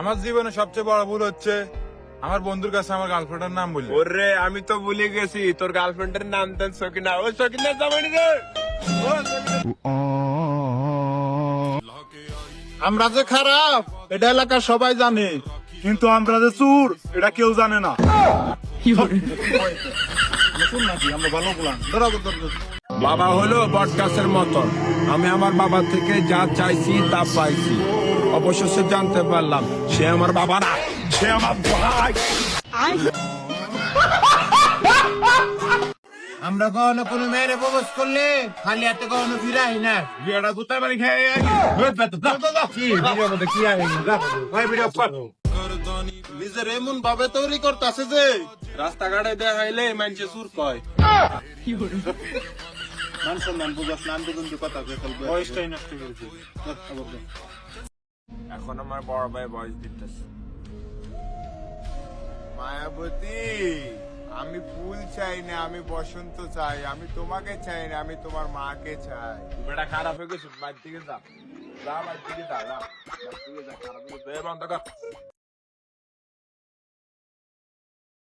আমার জীবনে সবচেয়ে বড় ভুল হচ্ছে আমার বন্ধুর কাছে আমার গার্লফ্রেন্ডের নাম বলি ওরে আমি তো ভুলে গেছি। তোর গার্লফ্রেন্ডের নাম দেন সকিনা। ও সকিনা জামানি রে আমরা যে খারাপ এটা এলাকার সবাই জানে। কিন্তু আমরা যে চুর এটা কেউ জানে না। আমরা ভালো বললাম বাবা হলো বটগাছের মতন আমি আমার বাবা থেকে যা চাইছি তা পাইছি। অবশেষে জানতে পারলাম সে আমার বাবা না সে আমার ভাই। আমরা কখনো কোনো মেয়েরে প্রপোজ করলে খালি হাতে কখনো ফিরাই না। বিয়েটা দুটাই বাড়ি খেয়ে কি ভিডিওর মধ্যে কি নিজের এমন ভাবে তৈরি করতেছে যে রাস্তাঘাটে দেখাইলে মানুষে সুর কয়। মান সম্মান বুঝাস নাম তো কিন্তু কথা কয়ে ফেলবে। বয়সটাই নষ্ট করেছে এখন আমার বড় ভাই বয়স দিতেছে। মায়াবতী আমি ফুল চাই না আমি বসন্ত চাই আমি তোমাকে চাই না আমি তোমার মাকে চাই। বেটা খারাপ হয়ে গেছে বাড়ি থেকে যা। যা বাড়ি থেকে যা যা। বাড়ি থেকে যা খারাপ হয়ে গেছে। বন্ধ কর।